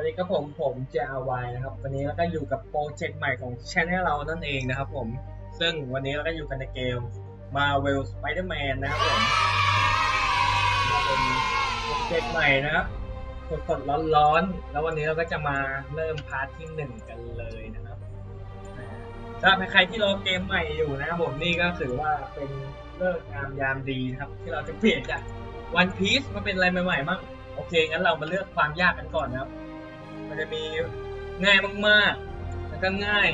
วัสดีครับผมผม JRY นะครับ วันนี้เราก็อยู่กับโปรเจกต์ใหม่ของช anel เรานั่นเองนะครับผม ซึ่งวันนี้เราก็อยู่กันในเกม Marvel Spider-Man นะครับผมเป็นโปรเจกต์ใหม่นะครับสดๆร้อนๆ แล้ววันนี้เราก็จะมาเริ่มพาร์ทที่หนึ่งกันเลยนะครับสำหรับใครที่รอเกมใหม่อยู่นะครับผมนี่ก็ถือว่าเป็นเลิกงามยามดีครับ ที่เราจะเปลี่ยนจาก One Piece มาเป็นอะไรใหม่ๆมั่งโอเค งั้นเรามาเลือกความยากกันก่อนนะครับ มันจะมีง่ายมากๆ แล้วก็ง่าย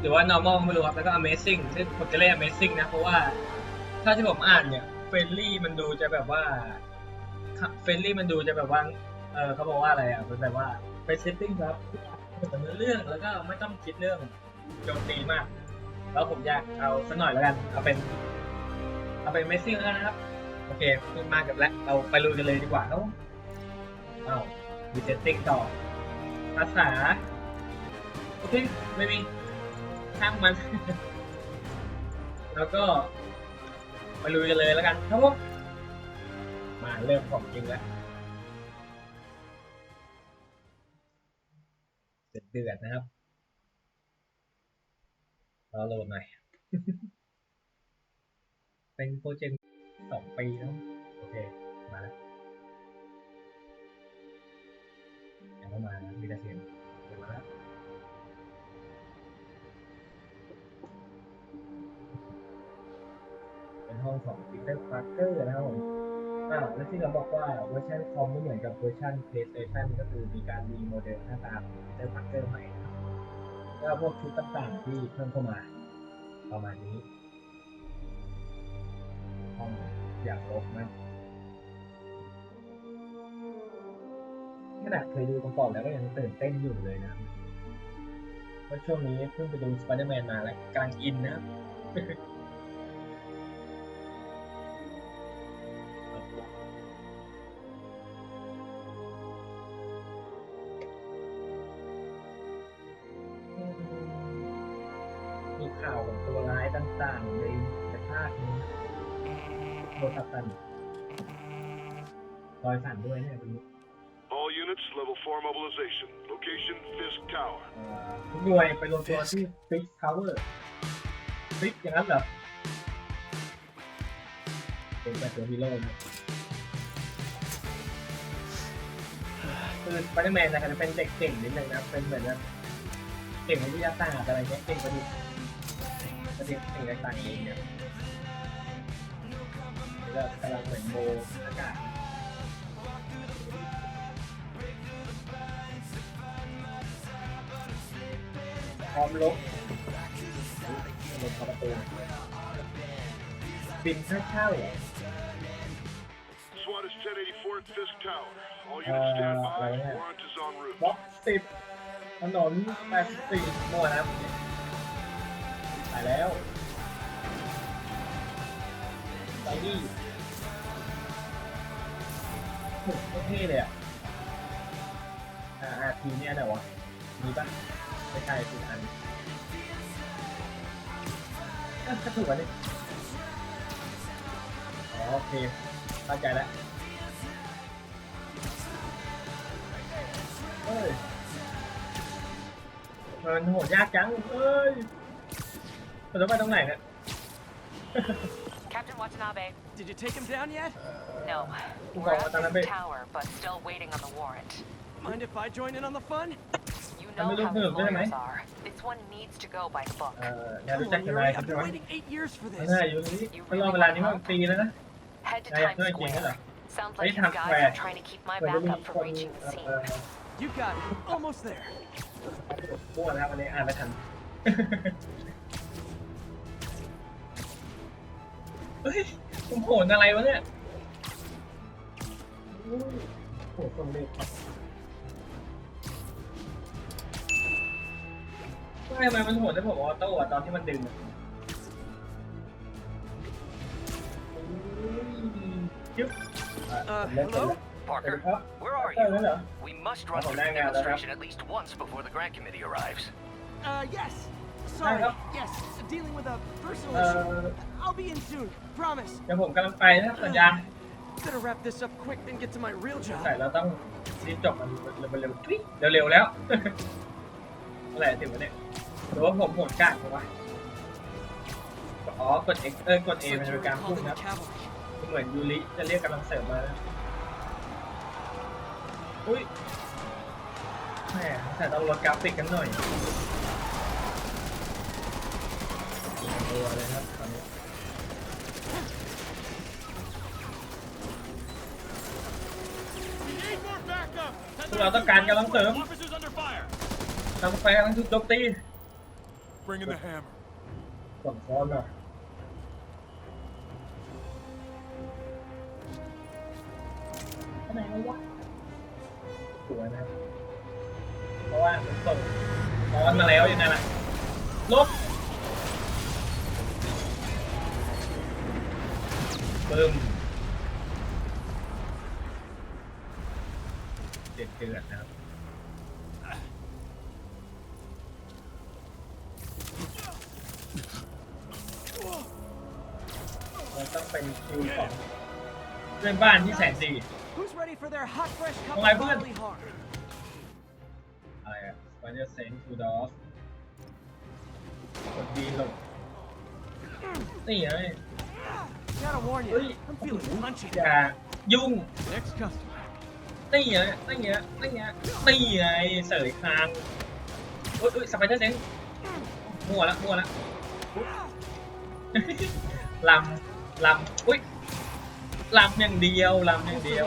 หรือว่า normal ไม่รู้ครับ แล้วก็ amazing ซึ่งผมจะเล่น amazing นะ เพราะว่าถ้าที่ผมอ่านเนี่ย friendly มันดูจะแบบว่า friendly มันดูจะแบบว่า เออเขาบอกว่าอะไรอะมันแบบว่าเป็น setting ครับเป็นเรื่องแล้วก็ไม่ต้องคิดเรื่องโจมตีมาก แล้วผมอยากเอาสักหน่อยแล้วกัน เอาเป็น เอาเป็น amazing แล้วกันนะครับ โอเคพูดมากับแล้วเราไปลุยกันเลยดีกว่าเอ้าเอามี setting ต่อ ภาษา โอเค ไม่มีช่างมัน แล้วก็ไปลุยกันเลยแล้วกันครับผมมาเริ่มของจริงแล้วเดือดนะครับรอโหลดหน่อย เป็นโปรเจกต์สองปีแล้ว โอเค ไม่มานะเสียงเดี๋ยวมาแล้วเป็นห้องของปีเตอร์พาร์เกอร์นะครับผมอ่าและที่เราบอกว่าเวอร์ชันคอมไม่เหมือนกับเวอร์ชัน PlayStation ก็คือมีการรีโมเดลหน้าตาของปีเตอร์พาร์เกอร์ใหม่นะครับแล้วพวกชุดต่างๆที่เพิ่มเข้ามาประมาณนี้ห้องอยากลบมา ขนาดเคยดูประกอบแล้วก็ยังตื่นเต้นอยู่เลยนะเพราะช่วงนี้เพิ่งไปดูสไปเดอร์แมนมาแล้วกำลังอินนะ level 4 mobilization. Location, Fisk Tower. หน่วยไปรวมตัวที่ฟิกทาวเวอร์ฟิกอย่างนั้นเหรอเป็นแบบฮีโร่นะคือสไปเดอร์แมนนะครับจะเป็นเด็กเก่งนิดนึงนะเป็นเหมือนแบบเก่งในวิทยาศาสตร์อะไรเงี้ยเก่งประดิษฐ์ประดิษฐ์สิ่งต่างๆเองเนี่ยแล้วก็กำลังเหมือนโมอากาศ ร้อมลบลบเข้าประตูบินค่าเช่า SWAT is 1084 at Fisk Tower. All units stand Uh, by. right here. Warrant is en route. บล็อกสิบถนนแปดสี่มั่วนะไปแล้วไปดิโอ้โหโคตรเท่เลยอะอ่าอาทีเนี่ยไหนวะมีปะ ไม่ใช่สิอันเอ้ยก็ถูกอันนี้อ๋อโอเคเข้าใจแล้วเอ้ยมันโหดยากจัง เอ้ยมันต้องไปตรงไหนเนี่ย Captain Watanabe. Did you take him down yet? No. Well, We're at Watanabe. the tower, but still waiting on the warrant. Mind if I join in on the fun? You I'm a know little how these nervous, am I? lawyers are. This one needs to go by the book. เอ่ออยากรู้ Come จัก on, กันไหม Yuri. ครับ I've ใช่ been ไหม waiting eight years for ไม่ this. น่าอยู่นี่ก็รอเวลานี้มาเป็นปีแล้วนะ Head to Yeah, yeah, Times no, I can't, Square. yeah. Sounds ไอ้ like you ทำ guys แควร์ are trying to keep my มันจะมี backup คน from reaching the เอ่ scene. อ You got it. Almost there. พูดนะครับวันนี้อ่านไม่ทัน เฮ้ยผมโหนอะไรวะเนี่ยโอ้โหคนเด็ก ไมมันโหดได้ผมออโต้อะตอนที่มันดึงอะโอ้ยจึ๊บอะ Uh, ผมเล่นเป็น hello? แล้ว Parker, ครับ where are เออนั่น you? เหรอ We must run Oh, through the hang on, demonstration at least once before the grant committee arrives. Uh, yes. Sorry. up. Yes. Dealing with a personal Uh, issue. I'll be in soon. Promise. เดี๋ยวผมกำลังไปนะครับสัญญาณ Better wrap this up quick than get to my real ใส่ job. เราต้องรีบจบมันเร็วๆทุยเร็วๆแล้วอะไรถึงวะเนี่ย หรือว่าผมโหดกล้าเพราะว่าอ๋อกด X เออกด A It's มัน like เป็น you're การ called พุ่ง in นะ the cavalry. เหมือนยูริจะเรียกกำลังเสริมมานะอุ้ยแหมแต่ต้องลดกราฟิกกันหน่อยยิงตัวเลยครับตอนนี้พวกเราต้องการกำลังเสริม Officers under fire. ทางไฟกำลังถูกโจมตี Bring in the hammer. ส่งซ้อนหน่อยทำไมวะสวยนะครับเพราะว่าผมส่งซ้อนมาแล้วยังไงล่ะลบบึ้ บ้านที่แสนดี Who's ready for their hot, fresh cup Mga of bud. bodily harm? อะไรอะสปอนเซอร์เซนทูดอฟกดดีลงนี่ไง Gotta warn you, Oi. I'm feeling punchy. อย่ายุ่ง Next customer. นี่ไงนี่ไงนี่ไงนี่ไงเสยคางอุ้ยอุ้ยสไปเดอร์เซนมั่วละมั่วละอุ๊ยลำลำอุ้ย ลำอย่างเดียวลำอย่างเดียว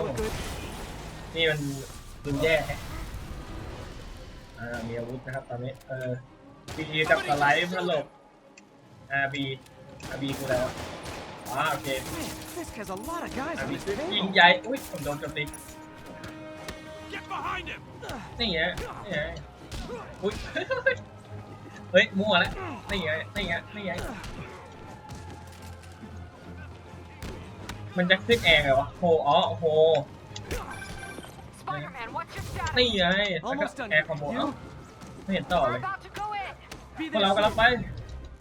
นี่มันดูแย่แฮะอ่ามีอาวุธนะครับตอนนี้เออบีกับสไลด์มาหลบอ่าบีอาบีกูแล้วอ่าโอเคอาบียิงใหญ่อุ้ยผมโดนจมตีนี่ไงนี่ไงอุ้ยเฮ้ยมั่วแล้วนี่ไงนี่ไงนี่ไง มันจะขึ้นแอร์ไงวะโฮอ๋อโฮ Spider-Man, what's your status? นี่ไงแล้วก็ Almost done. แอร์คอมโบเอ้า You ไม่เห็นต่อ We're เลย about to go in. be พวกเรากำลังไป there.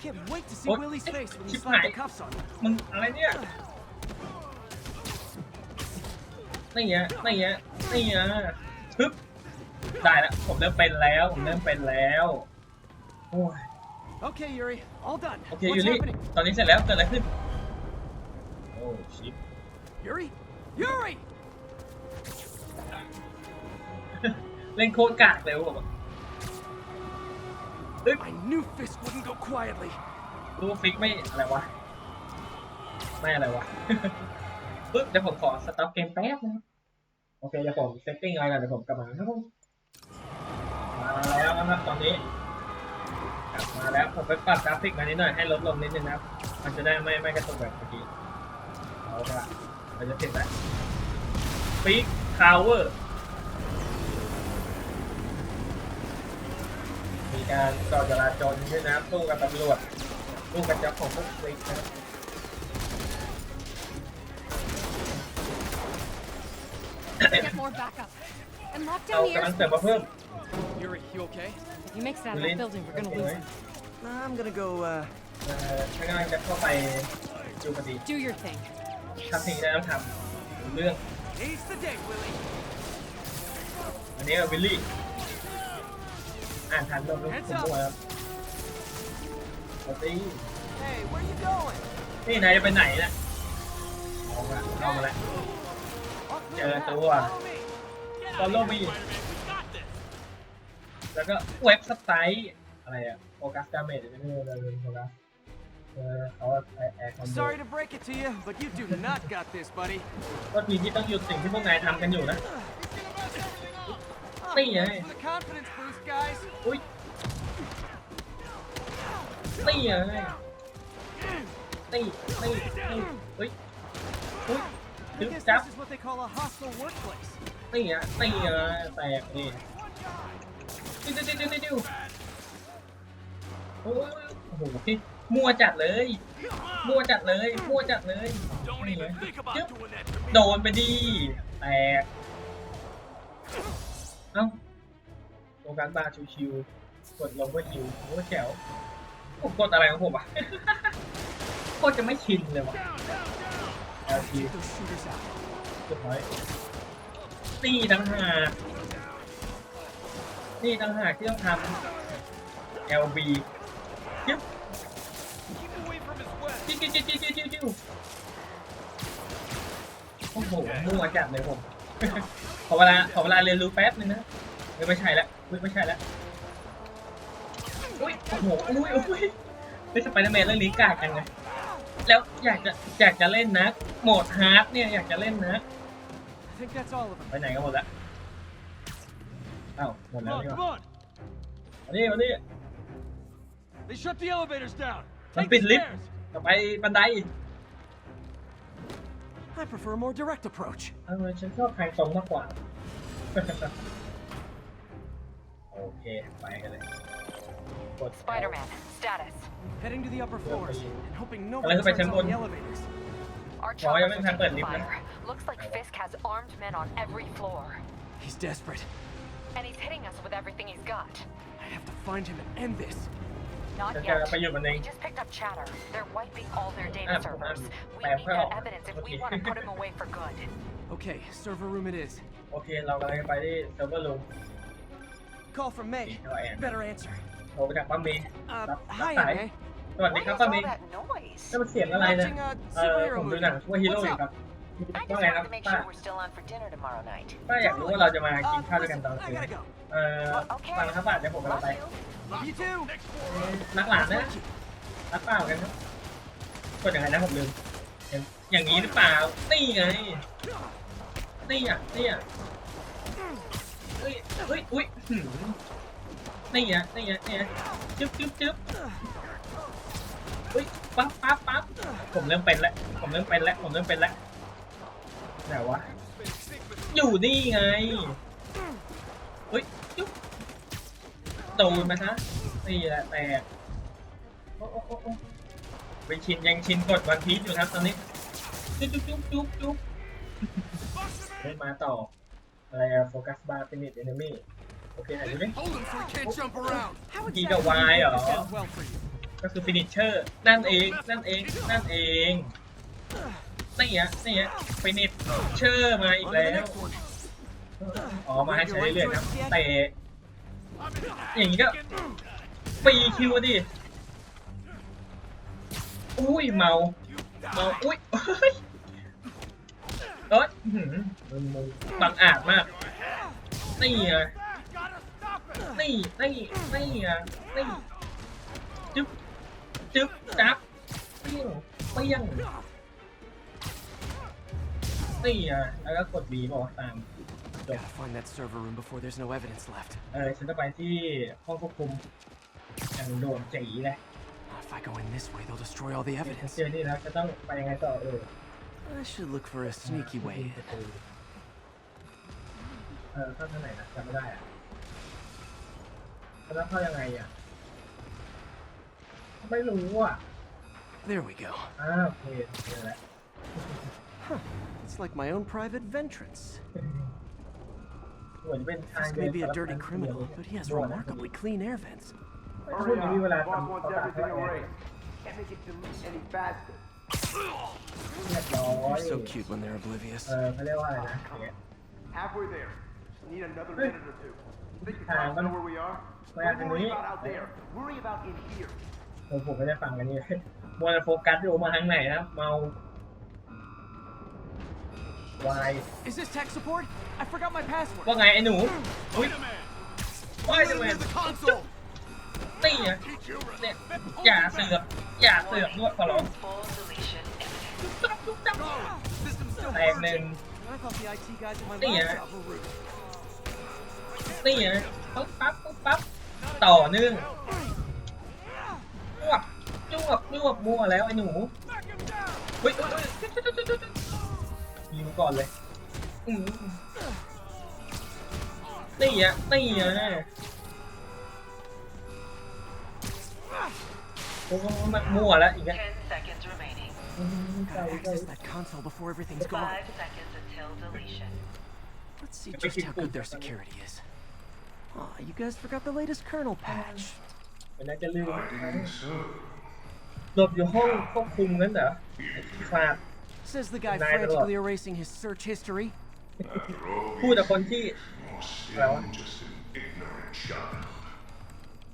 Can't wait to see Ôi, Willie's face when you chip slap the hại. cuffs on him. มึงอะไรเนี่ยนี่ไงนี่ไงนี่ไงปึ๊บได้แล้วผมเริ่มเป็นแล้วผมเริ่มเป็นแล้วโอ้ย Okay, Yuri, all done. โอเค What's ยูริ happening? ตอนนี้เสร็จแล้วเกิดอะไรขึ้นโอ้ชิป Yuri? Yuri! เล่นโคตรกากเลยผมอะเอ้ย I knew Fisk wouldn't go quietly. รู้ว่าฟิกไม่อะไรวะ ไม่อะไรวะ ปึ๊บเดี๋ยวผมขอสต็อปเกมแป๊บนะครับโอเคเดี๋ยวผมเซตติ้งอะไรกันเดี๋ยวผมกลับมาครับผมมาแล้วนะครับตอนนี้ กลับมาแล้วผมไปปรับกราฟิกมานิดหน่อยให้ลดลงนิดนึงนะครับ มันจะได้ไม่ไม่กระตุกแบบเมื่อกี้ เอาละเราจะเสร็จแล้วฟิกคาวเวอร์มีการต่อจราจรด้วยนะครับสู้กับตำรวจสู้กับเจ้าของพวกฟิกนะครับ Get more backup. And lock เรา down the กำลัง airspace. เสริมมาเพิ่ม Yuri, you okay? If he makes it out of Really? that building, we're gonna lose him. Nah, I'm gonna go, uh... เอ่อฉันกำลังจะเข้าไปดูคดี Do your thing. ทำสิ่งที่ได้ต้องทำเรื่อง Ace the day, Willie. อันนี้วิลลี่ อ่านทันลงลูกผมด้วยครับปกติ Hey, where you going? นี่นายจะไปไหนน่ะเอามาเข้ามาแล้ว I'll clear Chờ the path. tôi à. Follow me. Follow me แล้วก็เว็บสไตล์อะไรอะโฟกัสดาเมจไม่ใช่เลยโฟกัส Sorry to break it to you, but you do not got this, buddy. ก็ทีที่ต้องหยุดสิ่งที่พวกนายทำกันอยู่นะ Oh, Hey, thanks hey. for the confidence boost, guys. อุ้ยนี่ไงนี่นี่นี่อุ้ยอุ้ย I ดึง guess จับ this is what they call a hostile workplace. นี่ไงนี่ไงแตกนี่ดิ้วดิ้วดิ้วดิ้วดิ้วโอ้ยโอ้โหพี่ มั่วจัดเลย มั่วจัดเลย มั่วจัดเลยนี่จึ๊บโดนไปดีแตกเอ้าโฟกัสบาร์ชิวๆกดลงก็ชิวโอ้แจ๋วผมกดอะไรของผมอะโคตรจะไม่ชินเลยว่ะ Down, down, down. LT Get those shooters out. สุดท้ายนี่ต่างหากนี่ต่างหากที่ต้องทำ LB จิ๊บ จิ้วจิ้วจิ้วจิ้วจิ้วจิ้วโอ้โหมั่วจัดเลยผม ขอเวลาขอเวลาเรียนรู้แป๊บนึงนะไม่ไม่ใช่แล้วอุ๊ยไม่ใช่แล้วอุ้ยโอ้โหอุ้ยอุ้ยไม่สไปเดอร์แมนเรื่องนี้กากจังเลยแล้วอยากจะอยากจะเล่นนะโหมดฮาร์ดเนี่ยอยากจะเล่นนะ I think that's all of them. ไปไหนกันหมดแล้วอ้าวหมด Come แล้ว on, นี่ห come ว่า on. มานี่มานี่ They shut the elevators down. Let's Take the be lit. stairs. ต่อไปบันได I prefer a more direct approach. เออฉันชอบทางตรงมากกว่า โอเค ไปกันเลยกด Spider-Man, status. Heading to the upper floors and hoping Let's nobody go turns back on to the one. elevators. Our Oh, I choppers haven't are had that taking lift, fire. Looks like Fisk has armed men on every floor. He's desperate. And he's hitting us with everything he's got. I have to find him and end this. Not จะจะ yet. ไปอยู่บันได We just picked up chatter. They're wiping all their data Ah, servers. um, We bam, need well, that evidence if we okay. want to put him away for good. Okay, server room it is. โอเค เรากำลังจะไปที่เซิร์ฟเวอร์รูม Call from May. Oh, yeah. Better answer. โทรไปจากป้าเมย์ Uh, รับรับ hi, สาย May. สวัสดี What ครับ is ป้า all เมย์ that noise? นั่นมันเสียงอะไรนะ Watching a เออ superhero ผมดู movie. หนังว่าฮีโร่ What's อยู่ up? ครับ I ว่า just ไงครั wanted บ to make ป้า sure we're still on for dinner tomorrow night. ป้าอยากรู้ว่าเราจะมากิน Uh, ข้าวด้วยกัน listen, ตอน I คืน gotta go. เอ่อ Okay. ฟังนะครับป้าเดี๋ยวผมกำลัง Love ไป you. Love you too. รักหลานนะรักเปล่ากันครับกดยังไงนะผมลืมอย่างอย่างนี้หรือเปล่านี่ไงนี่อะนี่อะเฮ้ยเฮ้ยอุ้ยหืมนี่อะนี่อะนี่อะจึ๊บจึ๊บจึ๊บเฮ้ยปั๊บปั๊บปั๊บผมเริ่มเป็นแล้วผมเริ่มเป็นแล้วผมเริ่มเป็นแล้วไหนวะอยู่นี่ไง เฮ้ยจุ๊บ โดนมาฮะนี่แหละแตกโอ้โอ้โอ้โอ้ไปชินยังชินกดวันพีชอยู่ครับตอนนี้ จุ๊บจุ๊บจุ๊บจุ๊บจุ๊บเฮ้ยมาต่อ อะไรอะโฟกัสบาร์ฟินิชเอนมี่โอเคไหนดูดิ Hold him so he can't jump around. How กีกับวายเหรอ This ends well for you. ก็คือฟินิชเชอร์ นั่นเอง นั่นเอง นั่นเองนี่อะนี่อะฟินิชเชอร์มาอีก On to แล้ the ว next one. อ๋อ มาให้ใช้เรื่อยๆครับ เตะ อย่างนี้ก็ฟรีคิวดิอุ้ยเมาเมาอุ้ยเฮ้ยเอ้ยอื้อหือมันมันบังอาจมาก นี่ไงนี่นี่นี่ไงนี่จึ๊บจึ๊บจับเปี้ยงเปี้ยงนี่ไงแล้วก็กดบีบอกตาม Gotta find that server room before there's no evidence left. เออฉันจะไปที่ห้องควบคุมอย่างโดนจีเลย If I go in this way, they'll destroy all the ฉัน evidence. เจอนี่แล้วจะต้องไปยังไงต่อเออ I should look for a sneaky way in. เออเข้าทางไหนนะจำไม่ได้อะแล้วเข้ายังไงอ่ะ ไม่รู้อ่ะ There we go. อ้าวโอเคเจอแล้ว It's like my own private ventrance. This เดิน may be a สำหรับ dirty ทาง criminal, เดิน but he has ด่วนนะ remarkably clean air vents. ถ้าพูดอย่างนี้เวลาทำประกาศเท่าไหร่ Can't make it delete any faster. เรียบร้อย They're so cute when they're oblivious. เออเขาเรียกว่าอะไรนะอย่างเงี้ย Halfway there. Just need another Hey. minute or two. Think you Ah, guys I'm- know where we are? Wait, Don't can worry we- about out there. Worry about in here. ผมผมไม่ได้ฟังกันนี่มัวแต่โฟกัสอยู่มาทางไหนนะครับเมา วาย Is this tech support? I forgot my password. ว่าไงไอ้หนูอุ้ยว่ายทำไม console. นี่ไงเนี่ยอย่าเสือกอย่าเสือกด้วยขอร้อง Full deletion. System's still แตกหนึ่ง I thought the IT guys at my Hey, yeah. laptop were rude. นี่ไงปุ๊บปั๊บปุ๊บปั๊บต่อเนื่องจวบจวบจวบมั่วแล้วไอ้หนูเฮ้ยเฮ้ยเฮ้ย ยิงก่อนเลยอืมนี่อะนี่อะโอ้โหมันมั่วแล้วอีกแล้ว Ten seconds remaining. อืมใจ Gotta ใจ access that console before everything's gone. Five seconds until deletion. Let's see just how good their security is. Aw, you guys forgot the latest kernel patch. เป็นน่าจะลืมหลบอยู่ห้องควบคุมงั้นเหรอไอ้ที่ฟาด Says the guy Neither of frantically erasing his search history. พูดแต่คนที่ อะไรวะ just an ignorant child.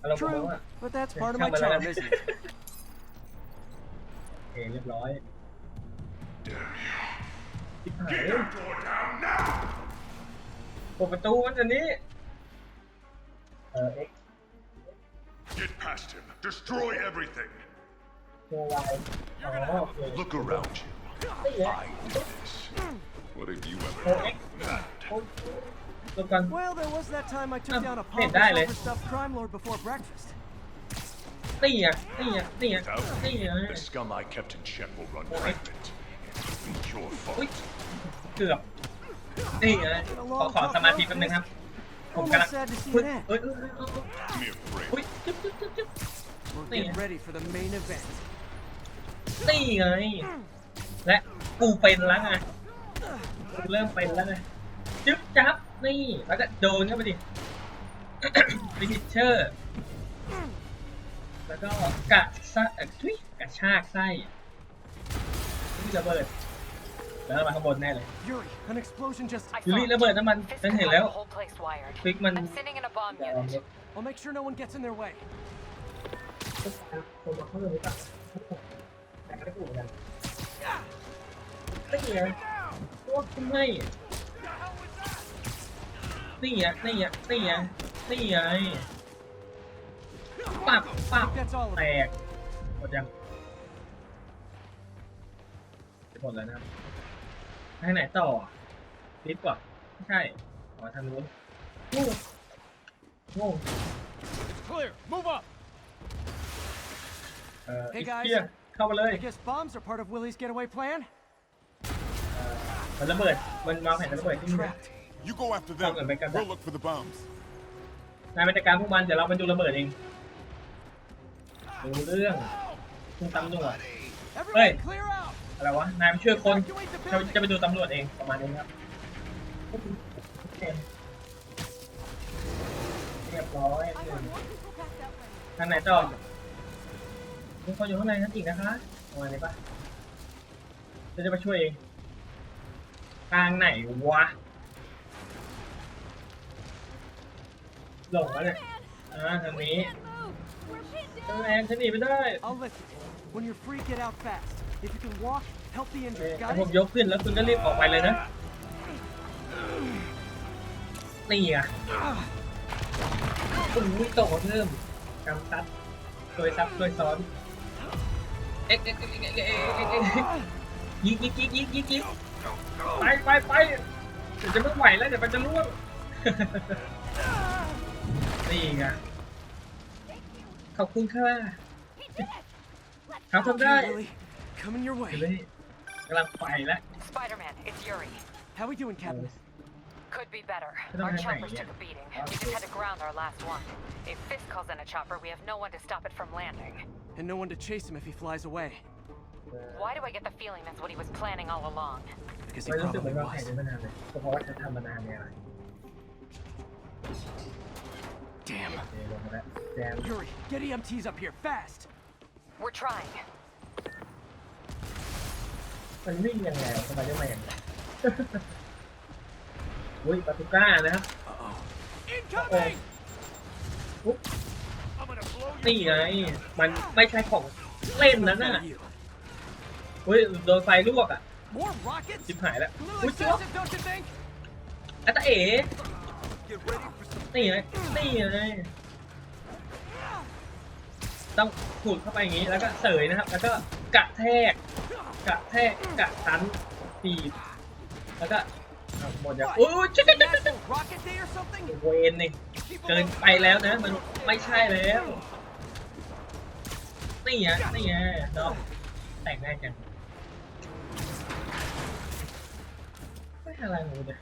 เราผม True, ว่า but that's part of ช่าง my มันแล้วกั charm, น isn't it? โอเคเรียบร้อย Damn you. ทิพหาย Door down now! เปิดประตูมันอันนี้ เออเอ็ก Get past him. Destroy everything. โวไวอ๋อโอเค Look around you. What have you ever done? Well, there was that time I took down a pump stuffed crime lord before breakfast. The scum I kept in check will run rampant. It's your fault. เกือบนี่ไงขอขอสมาธิแป๊บนึงครับ ผมกำลังเฮ้ยเฮ้ยเฮ้ยจุ๊บจุ๊บจุ๊บนี่ไงนี่ไง และกูเป็นแล้วไงกูเริ่มเป็นแล้วไงจึ๊บจับนี่แล้วก็โดนเข้าไปดิฟิชเชอร์แล้วก็กะซะเอ่อทุยกระชากไส้นี่ระเบิดแล้วมาข้างบนแน่เลย Yuri, an explosion just. I ยูริระเบิดน้ำมัน Fisk ฉัน has เห็น got แล้ว the whole place wired. ฟิกมัน I'm sending in a bomb จะ unit. I'll make sure no one gets in their way. คนมาเข้าเลยป่ะแต่ก็ได้กูเหมือนกัน นี่ไงตัวคุณให้นี่ไงนี่ไงนี่ไงนี่ไงปับปับ That's all of แต it. กหมดยังหมดแล้วนะครับทางไหนต่อลิฟต์ก่อนไม่ใช่อ๋อทางนู้นงูงู Clear. Move up. เอ่อ Hey อีก guys เพียเข้ามาเลย I guess bombs are part of Willie's getaway plan. เอ่อมันระเบิด มันวางแผนจะระเบิดที่นี่นะ Trapped. You go after Không, them. phải cẩn thận. We'll look for the bombs. นายไปจัดการพวกมันเดี๋ยวเราไปดูระเบิดเองรู้เรื่องคุณตำรวจ Everyone, Hey. clear out. อะไรวะ นายไปช่วยคน Evacuate the เรา building. จะไปดูตำรวจเองประมาณนี้ครับโอเคเรียบร้อย I heard more people passed out right ทางไหนต่อมีคนอยู่ข้างในนั้นอีกนะคะประมาณนี้ปะเราจะไปช่วยเอง ทางไหนวะ หลงแล้วเนี่ยอ่าทางนี้ เออแอนฉันหนีไปได้ไ When you're free, get out fast. If you can walk, help the อ injured. Got ผมยกขึ้นแล้วคุณก็รีบออกไปเลยนะ นี่อะคุณไม่โตเพิ่มกำตัดโดยซับโดยซ้อน เอ๊ะเอ็กเอ็กเอ็กเอ็กเอ็กยิกยิกยิกยิกยิก ไปไปไปเดี๋ยวจะไม่ไหวแล้วเดี๋ยวมันจะร่วง นี่ไงขอบคุณค่ะ ครับทำได้ Okay, Willie. Coming your เดี๋ยว way. นี้กำลังไปแล้ว Spider-Man, it's Yuri. How we doing, Captain? Could be better. Cái Our này choppers nhỉ? took a beating. We just had to ground our last one. If Fisk calls in a chopper, we have no one to stop it from landing. And no one to chase him if he flies away. Why do I get the feeling that's what he was planning all along? Because he ไม่รู้สึกเหมือ probably นว่าแข่ง was. ได้มานานเลยเพราะว่าจะทำมานานเนี่ยอะไร Damn. โอเคลงมาแล้วแจม Yuri, get EMTs up here, fast. We're trying. มันวิ่งยังไงทำไมได้มาอย่างนี้อุ้ยปาตุก้านะครับ Uh-oh. โอ้ปุ๊บนี่ไง มันไม่ใช่ของเล่นนะน่ะ You. อุ้ยโดนไฟลวกอะ More rockets? จิบหายแล้ว A little อุ้ยจ๊วบ excessive, don't you think? อัตาเอ๋ Get ready for some นี่ไงนี่ไงต้องขูดเข้าไปอย่างนี้แล้วก็เสยนะครับ แล้วก็กระแทกกระแทกกระทันตีบแล้วก็เอาหมดอย่างโอ้ยชิค An actual rocket day or something? เวนนี่เกินไปแล้วนะมันไม่ใช่แล้วนี่ไงนี่ไงเนาะแต่งง่ายจัง อะไรเลยเนี่ย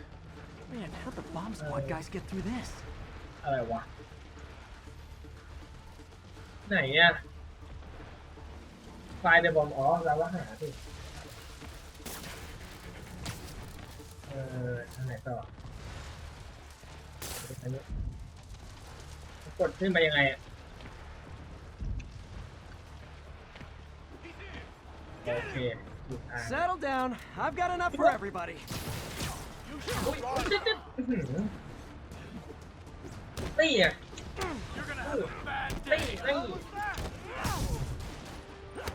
Man, how'd the bomb squad guys get through this? อะไรวะ ไหนอะไฟล์เดบอมอ๋อแล้วว่าหาสิเออทางไหนต่ออันนี้กดขึ้นไปยังไงอะโอเคอยู่ทาง Settle down. I've got enough for everybody. อุ๊ยจิ๊ดจิ๊ดอื้อหือนี่อะนี่นี่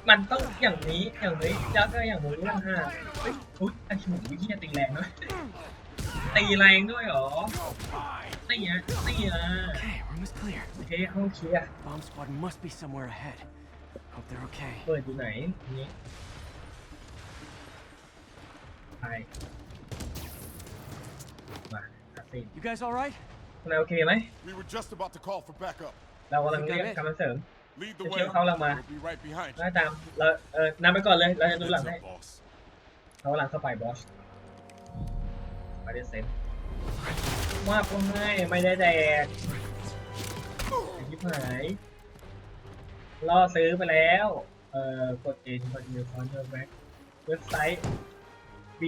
มันต้องอย่างนี้อย่างนี้แล้วก็อย่างนู้นอย่างห้าเฮ้ยอุ๊ยไอ้หนูเหี้ยตีแรงด้วยตีแรงด้วยเหรอนี่อะนี่อะโอเคห้องเคลียร์ Bomb squad must be somewhere ahead. Hope they're okay. เปิดอยู่ไหนนี้ไป ซีน You guys all right? นายโอเคไหม We were just about to call for backup. เรากำลังเรียกกำลังเสริม Lead the Cái way. chiếu không làm mà. We'll be right behind you. ไล่ตามเราเออนำไปก่อนเลยเราจะดูหลัง Heads ให้ up, boss. เรากำลังเข้าไปบอสมาเดเซนว่าก็ให้ไม่ได้แดกไอ้ชิบหายล่อซื้อไปแล้ว เอ่อกด A กด New Counter Back เว็บไซต์ B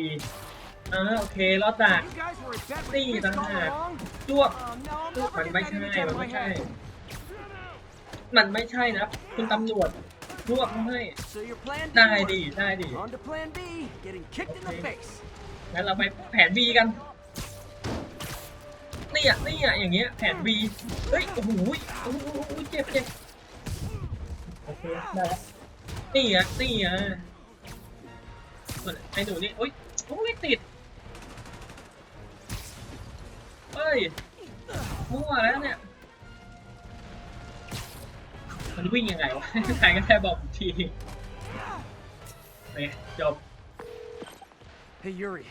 อ่าโอเครอดดัก You guys were at bed Đi with thằng this all Hà. along? จ้วบ Oh no, I'm จ้วบ not มันไม่ forgetting ใช่ any มัน time ไม่ I ใช่ had. มันไม่ใช่นะ คุณตำรวจจ้วบเขาให้ So your plan ได้ didn't ดิ work. ได้ดิ On to plan B, getting kicked in the Okay. face. งั้นเราไปแผน B กันนี่อะนี่อะอย่างเงี้ย แผน B เฮ้ย โอ้โหยโอ้โหเจ็บเจ็บโอเค ได้แล้วนี่อะนี่อะส่วนไอ้หนูนี่โอ้ยโอ้ยติด เฮ้ยมั่วแล้วเนี่ย มันวิ่งยังไงวะใครก็แค่บอกผมทีไปจบ Hey Yuri,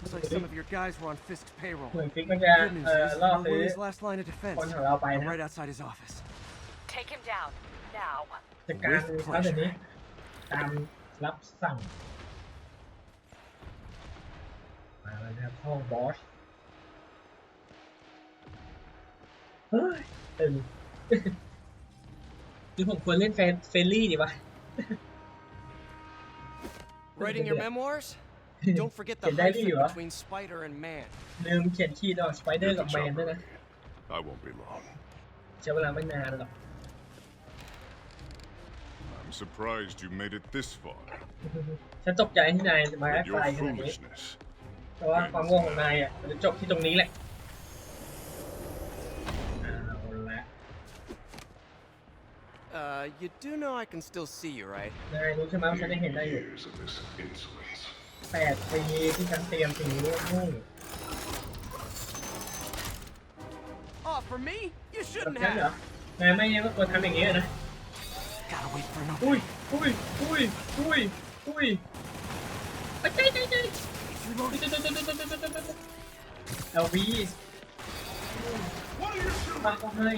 looks like some of your guys were on Fisk's payroll. เหมือนฟิกมันจะ Good news เอ่อ is, ล่อ we're ซื้อ Willie's last line of defense. คนของเราไป I'm นะ right outside his office. Take him down. Now. จัดการเขาเดี๋ยวนี้ ตามรับสั่ง มาแล้วนะครับห้องบอส เฮ้ยตึงหรือผมควรเล่นแฟนเฟรนลี่ดีวะ Writing your memoirs? Don't forget the Cái đấy hyphen gì hả? between spider and man. ลืมเขียนคีย์ดอกสไปเดอร์กับแมนด้วยนะ I won't be long. ใช้เวลาไม่นานหรอก I'm surprised you made it this far. ฉันตกใจที่นายมาแอ With ดไล your น์ขนาดนี้ foolishness. เพราะว่าความโง่ของนายอะมันจะจบที่ตรงนี้แหละ Uh, you do know I can still see you, right? นายรู้ใช่ไหมว่าฉันได้เห็นได้อยู่ Years of this insolence. แปดปีที่ฉันเตรียมสิ่งนี้ให้ Oh, for me? You กับ shouldn't ฉันเหรอ have. นายไม่ไม่ควรทำอย่างนี้นะ Gotta wait for an อุ้ย opening. อุ้ย อุ้ย อุ้ย อุ้ยไปใจใจใจเอลวีมาก็ให้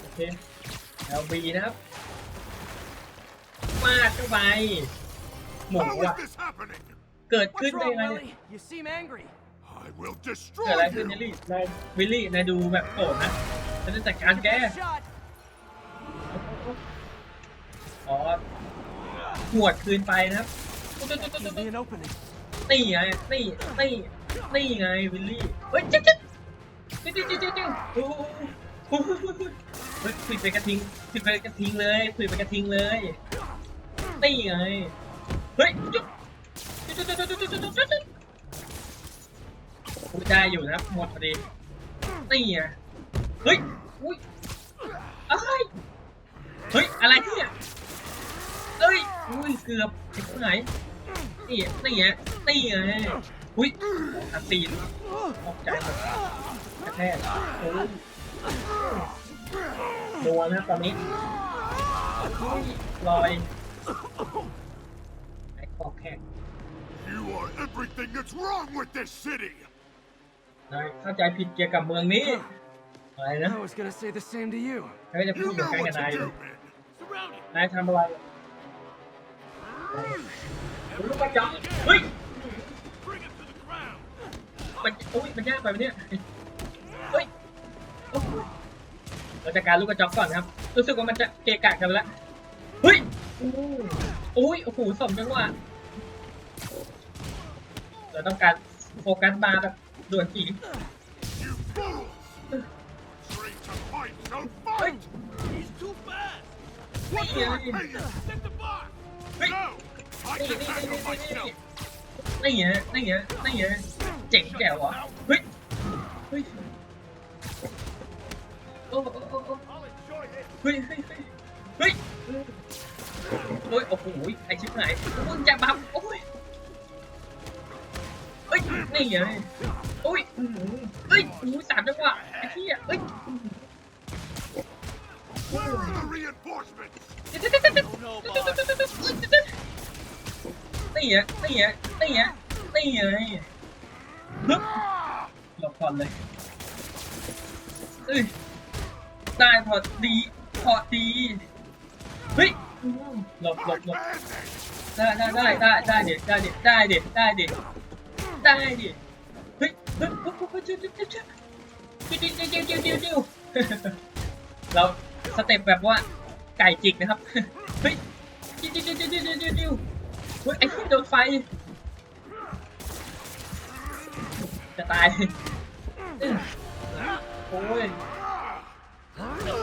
โอเคเอลวีนะครับมาดเข้าไปหมู How อะ is this happening? เกิดขึ้น What's ได้ wrong, ไงเนี่ย Willie? You seem angry. I will เกิด destroy อะไรขึ้นเนล you. ลี่นายวิลลี่นายดูแบบโกรธนะฉันจะจัดการแก Shot. อ๋อหวดคืนไปนะครับ Give me an opening. นี่ไงนี่นี่นี่ไงวิลลี่ เฮ้ย จิ๊ดจิ๊ด จิ๊ดจิ๊ดจิ๊ดจิ๊ดโอ้โหเฮ้ยคุยไปกระทิงคุยไปกระทิงเลยคุยไปกระทิงเลยนี่ไงเฮ้ยจุ๊บจุ๊บจุ๊บจุ๊บจุ๊บจุ๊บจุ๊บจุ๊บอุ๊ยได้อยู่นะครับหมดพอดีนี่ไงเฮ้ยอุ้ยเอ้ยเฮ้ยอะไรเนี่ยเอ้ยอุ้ยเกือบชิบหายนี่นี่ไงนี่ไงอุ้ยอัดตีนตกใจหมด ระแทกโอ้ยนัวนะครับตอนนี้อุ้ยลอยไอ้คอแขก You are everything that's wrong with this city. นายเข้าใจผิดเกี่ยวกับเมืองนี้ อะไรนะ I was gonna say the same to you. ใครจะพูด You เหมือน know กัน what กับ to นาย do, man. Surrounded. นายทำอะไรลูกกระจอกเฮ้ย Bring him to the ground. มันอุ้ยมันยากไปไหมเนี่ยเฮ้ยโอ้โห เราจัดการลูกกระจอกก่อนครับ รู้สึกว่ามันจะเกะกะกันแล้วเฮ้ยอุ้ยโอ้โหสมจังหวะเราต้องการโฟกัสบาแบบด่วนจี๋ไม่เงี้ย fight. too fast. นี่ไง Set the bar. เฮ้ย No. I นี่นี่นี่นี่ไงนี่ไงนี่ไงเจ๋งแจ๋วอะเฮ้ยเฮ้ย โอ้โอ้โอ้โอ้ I'll enjoy this. เฮ้ยเฮ้ยเฮ้ยเฮ้ยโอ้ยโอ้โหไอชิบหายมึงจะบังโอ้ยเฮ้ยนี่ไงโอ้ยเฮ้ยโอ้ยสามจังหวะไอ้เหี้ยเฮ้ย Where are the reinforcements? นี่ไงนี่ไงนี่ไงนี่ไงฮึบหลบก่อนเลยเอ้ย ได้พอดีพอดีเฮ้ยหลบหลบหลบได้ได้ได้ได้ได้เด็ดได้เด็ดได้เด็ดได้เด็ดได้เด็ดเฮ้ยเฮ้ยเฮ้ยเฮ้ยเฮ้ยเฮ้ยเฮ้ยเฮ้ยเฮ้ยเฮ้ยเฮ้ยเฮ้ยเฮ้ยเฮ้ยเฮ้ยเราสเต็ปแบบว่าไก่จิกนะครับเฮ้ยเฮ้ยเฮ้ยเฮ้ยเฮ้ยเฮ้ยเฮ้ยเฮ้ยเฮ้ยไอ้ที่โดนไฟจะตายโอ้ย เ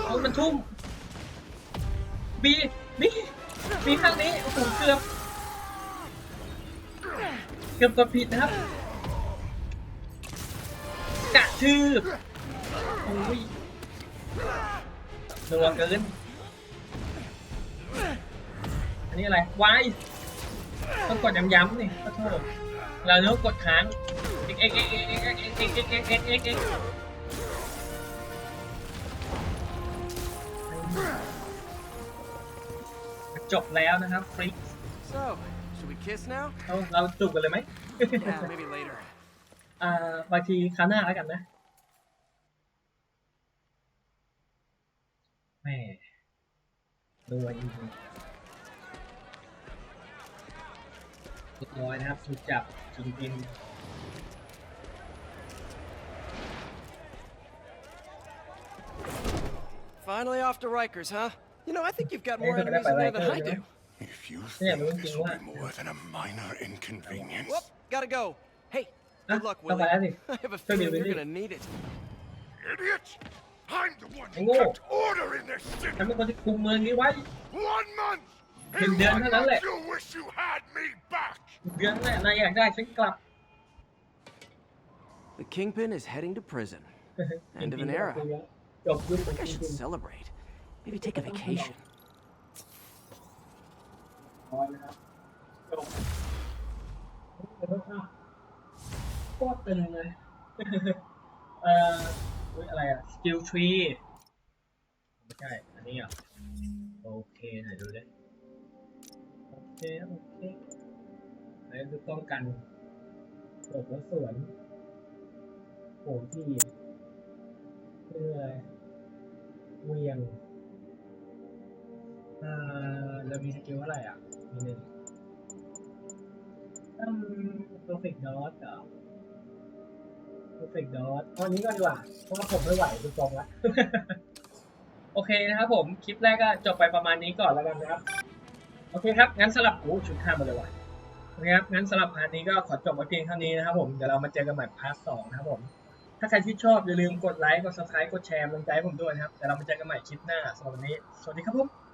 อามันทุ่มบีบีบีข้างนี้โอ้โหเกือบเกือบกดผิดนะครับกระทืบโอ้ยนัวเกินอันนี้อะไรวายต้องกดย้ำๆนี่ขอโทษเราเนื้อกดค้างเอ็กเอ็กเอ็กเอ็กเอ็กเอ็กเอ็กเอ็กเอ็ก จบแล้วนะครับฟริก So, should we kiss now? เราเราจูบกันเลยไหม Yeah, maybe later. อ่าบางทีคราวหน้าแล้วกันนะแม่ดูไอ้นี่เรียบร้อยนะครับถูกจับกินกิน Finally off to Rikers, huh? You know, I think you've got Hey, more look at that enemies in there by than I Rikers, do. If you Yeah, think but we this can will be what? more than a minor inconvenience, Whoop, gotta go. Hey, Ah, good luck, bye-bye, Willie. Andy. I have a Show me, feeling you're Willie. gonna need it. idiot! I'm the one Hey, who whoa. kept order in this ฉัน city. เป็นคนที่คุมเมืองนี้ไว้ One month. Hình In đến one nó lớn month, lẹ. you wish you had me back. เดือนแรกนายอยากได้ฉันกลับ The Kingpin is heading to prison. End of an era. จบยุค I think I should celebrate. Maybe take a vacation. โคตรตึงเลย เอ่ออุ๊ยอะไรอะสกิลทรีไม่ใช่ อันนี้อะ โอเค ไหนดูดิโอเค โอเคอันนี้คือป้องกันหลบแล้วสวนโหที่เพื่อเวียง อ่าเรามีสกิลเท่าไหร่อะ มีหนึ่งอืม perfect dot เหรอ perfect dot เอาอันนี้ก็ดีกว่า เพราะว่าผมไม่ไหวดูตรงละ โอเคนะครับผม คลิปแรกก็จบไปประมาณนี้ก่อนแล้วกันนะครับ โอเคครับ งั้นสลับกูชุดข้ามมาเลยว่ะโอเคครับงั้นสำหรับพาร์ทนี้ก็ขอจบไว้เพียงเท่านี้นะครับผมเดี๋ยวเรามาเจอกันใหม่พาร์ทสองนะครับผมถ้าใครที่ชอบอย่าลืมกดไลค์กด subscribe กดแชร์กำลังใจให้ผมด้วยนะครับเดี๋ยวเรามาเจอกันใหม่คลิปหน้าสำหรับวันนี้ สวัสดีครับผม